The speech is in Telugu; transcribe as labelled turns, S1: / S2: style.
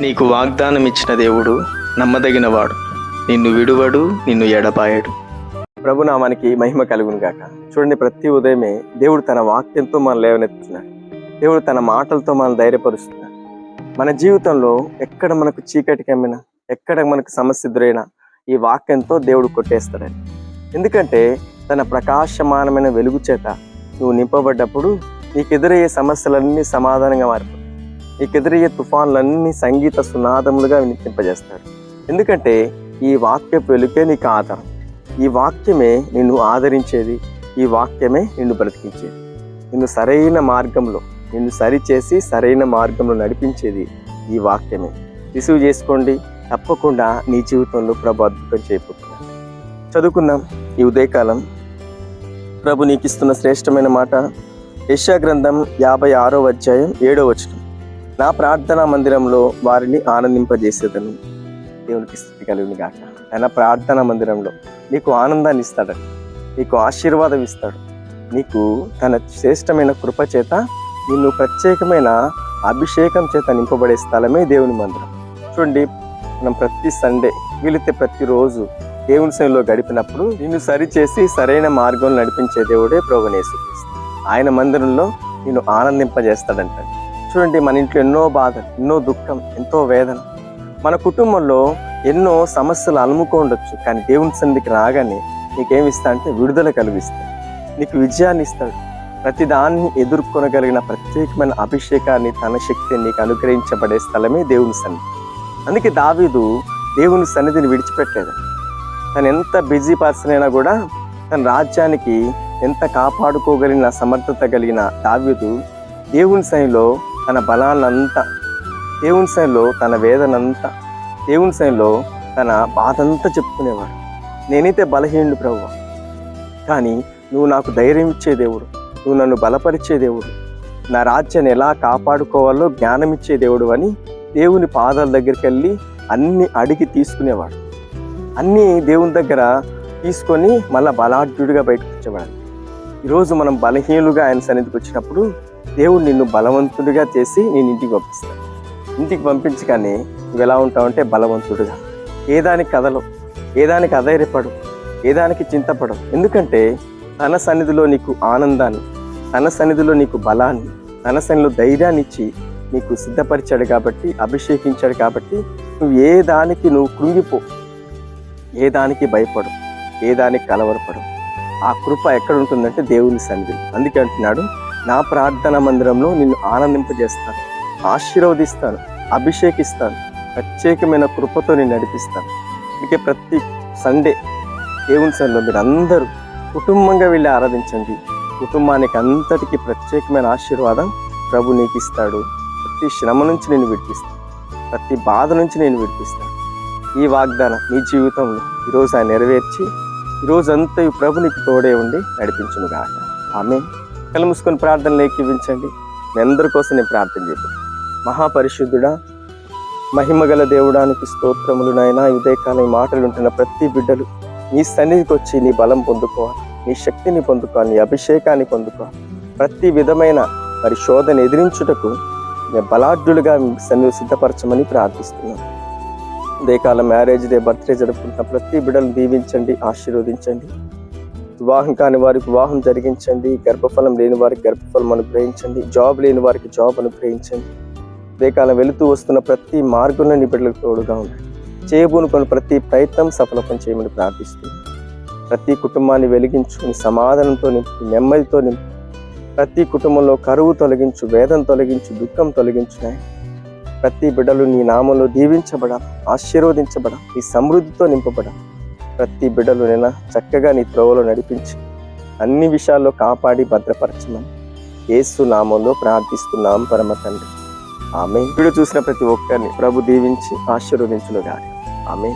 S1: నీకు వాగ్దానం ఇచ్చిన దేవుడు నమ్మదగినవాడు. నిన్ను విడువడు నిన్ను ఎడపాయడు
S2: ప్రభు నామానికి మహిమ కలుగును గాక. చూడండి ప్రతి ఉదయమే దేవుడు తన వాక్యంతో మనం లేవనెత్తుతున్నాడు. దేవుడు తన మాటలతో మనం ధైర్యపరుస్తున్నాడు. మన జీవితంలో ఎక్కడ మనకు చీకటి కమ్మినా ఎక్కడ మనకు సమస్య ఎదురైనా ఈ వాక్యంతో దేవుడు కొట్టేస్తాడని ఎందుకంటే తన ప్రకాశమానమైన వెలుగు చేత నువ్వు నింపబడ్డప్పుడు నీకు ఎదురయ్యే సమస్యలన్నీ సమాధానంగా మారిపోతాయి. ఎదురయ్యే తుఫాన్లన్నీ సంగీత సునాదములుగా వినిపింపజేస్తాడు ఎందుకంటే ఈ వాక్యపు వెలుకే నీకు ఆధారం. ఈ వాక్యమే నిన్ను ఆదరించేది. ఈ వాక్యమే నిన్ను బ్రతికించేది. నిన్ను సరైన మార్గంలో నిన్ను సరిచేసి సరైన మార్గంలో నడిపించేది ఈ వాక్యమే. రిసీవ్ చేసుకోండి. తప్పకుండా నీ జీవితంలో ప్రభు అద్భుతం చేయబోతున్నాడు చదువుకుందాం ఈ ఉదయకాలం. ప్రభు నీకు ఇస్తున్న శ్రేష్టమైన మాట. యశా గ్రంథం యాభై ఆరో అధ్యాయం ఏడో వచనం. నా ప్రార్థనా మందిరంలో వారిని ఆనందింపజేసేదను. దేవునికి స్థితి కలిగిన గాక. ఆయన ప్రార్థనా మందిరంలో నీకు ఆనందాన్ని ఇస్తాడని నీకు ఆశీర్వాదం ఇస్తాడు. నీకు తన శ్రేష్టమైన కృప చేత నిన్ను ప్రత్యేకమైన అభిషేకం చేత నింపబడే స్థలమే దేవుని మందిరం. చూడండి మనం ప్రతి సండే వీలైతే ప్రతిరోజు దేవుని సన్నిధిలో గడిపినప్పుడు నిన్ను సరిచేసి సరైన మార్గంలో నడిపించే దేవుడే ప్రభునేసు ఆయన మందిరంలో నిన్ను ఆనందింపజేస్తాడంట చూడండి మన ఇంట్లో ఎన్నో బాధలు ఎన్నో దుఃఖం ఎంతో వేదన. మన కుటుంబంలో ఎన్నో సమస్యలు అలుముకోండొచ్చు కానీ దేవుని సన్నిధికి రాగానే నీకేమిస్తా అంటే విడుదల కలిగిస్తాడు. నీకు విజయాన్ని ఇస్తాడు. ప్రతి దాన్ని ఎదుర్కొనగలిగిన ప్రత్యేకమైన అభిషేకాన్ని తన శక్తిని నీకు అనుగ్రహించబడే స్థలమే దేవుని సన్నిధి. అందుకే దావీదు దేవుని సన్నిధిని విడిచిపెట్టలేదు. తను ఎంత బిజీ పర్సన్ అయినా కూడా తన రాజ్యానికి ఎంత కాపాడుకోగలిగిన సమర్థత కలిగిన దావీదు దేవుని సన్నిధిలో తన బలాన్నంతా దేవుని సైన్లో తన వేదనంతా దేవుని సైన్లో తన బాధంతా చెప్పుకునేవాడు. నేనైతే బలహీనుడు ప్రభు కానీ నువ్వు నాకు ధైర్యం ఇచ్చే దేవుడు నువ్వు నన్ను బలపరిచే దేవుడు నా రాజ్యాన్ని ఎలా కాపాడుకోవాలో జ్ఞానం ఇచ్చే దేవుడు అని దేవుని పాదాల దగ్గరికి వెళ్ళి అన్ని అడిగి తీసుకునేవాడు. అన్నీ దేవుని దగ్గర తీసుకొని మళ్ళా బలాఢ్యుడిగా బయటకు వచ్చేవాడు ఈరోజు మనం బలహీనులుగా ఆయన సన్నిధికి వచ్చినప్పుడు దేవుడు నిన్ను బలవంతుడిగా చేసి నేను ఇంటికి పంపిస్తాను. ఇంటికి పంపించగానే నువ్వు ఎలా ఉంటావంటే బలవంతుడుగా. ఏదానికి ఏ ఏదానికి అధైర్యపడు ఏదానికి చింతపడు ఎందుకంటే తన సన్నిధిలో నీకు ఆనందాన్ని తన సన్నిధిలో నీకు బలాన్ని తన సన్నిధిలో ధైర్యాన్ని ఇచ్చి నీకు సిద్ధపరిచాడు కాబట్టి అభిషేకించాడు కాబట్టి నువ్వు ఏ దానికి నువ్వు కృంగిపో ఏ దానికి భయపడు ఏ దానికి కలవరపడు ఆ కృప ఎక్కడ ఉంటుందంటే దేవుని సన్నిధి అందుకే అంటున్నాడు నా ప్రార్థన మందిరంలో నిన్ను ఆనందింపజేస్తాను. ఆశీర్వదిస్తాను అభిషేకిస్తాను ప్రత్యేకమైన కృపతో నేను నడిపిస్తాను. అందుకే ప్రతి సండే దేవుని సన్లో మీరు అందరూ కుటుంబంగా వెళ్ళి ఆరాధించండి. కుటుంబానికి అంతటికి ప్రత్యేకమైన ఆశీర్వాదం ప్రభు నీకు ఇస్తాడు ప్రతి శ్రమ నుంచి నేను విడిపిస్తాను ప్రతి బాధ నుంచి నేను విడిపిస్తాను ఈ వాగ్దానం నీ జీవితంలో ఈరోజు ఆయన నెరవేర్చి ఈరోజు అంతా ఈ ప్రభు నీకు తోడే ఉండి నడిపించును గాక ఆమె కళ్ళు మూసుకొని ప్రార్థనలు ఏకీవించండి. మీ అందరి కోసం నేను ప్రార్థన చేయను మహాపరిశుద్ధుడా మహిమగల దేవుడానికి స్తోత్రములు నాయన. ఉదయకాలం మాటలు ఉంటున్న ప్రతి బిడ్డలు నీ సన్నిధికి వచ్చి నీ బలం పొందుకోవాలి. నీ శక్తిని పొందుకోవాలి నీ అభిషేకాన్ని పొందుకోవాలి. ప్రతి విధమైన మరి శోధన ఎదిరించుటకు నేను బలాఢ్యులుగా మీ సన్నిధి సిద్ధపరచమని ప్రార్థిస్తున్నాను ఉదయకాలం మ్యారేజ్ డే బర్త్డే జరుపుకుంటున్న ప్రతి బిడ్డలు దీవించండి ఆశీర్వదించండి. వివాహం కాని వారికి వివాహం జరిగించండి. గర్భఫలం లేని వారికి గర్భఫలం అనుగ్రహించండి. జాబ్ లేని వారికి జాబ్ అనుగ్రహించండి. ఉదయకాలం వెళుతూ వస్తున్న ప్రతి మార్గంలో నీ బిడ్డలకు తోడుగా ఉండండి చేయబూనుకొని ప్రతి ప్రయత్నం సఫలతం చేయమని ప్రార్థిస్తుంది ప్రతి కుటుంబాన్ని వెలిగించుకుని సమాధానంతో నింపు నెమ్మదితో నింపు ప్రతి కుటుంబంలో కరువు తొలగించు వేదం తొలగించు దుఃఖం తొలగించున్నాయి ప్రతి బిడ్డలు నీ నామంలో దీవించబడ ఆశీర్వదించబడ నీ సమృద్ధితో నింపబడ ప్రతి బిడ్డలోనైనా చక్కగా నీ త్రోవలో నడిపించి. అన్ని విషయాల్లో కాపాడి భద్రపరచమని యేసు నామంలో ప్రార్థిస్తున్నాం పరమ తండ్రి. ఆమె ఇప్పుడు చూసిన ప్రతి ఒక్కరిని ప్రభు దీవించి ఆశీర్వదించును ఆమె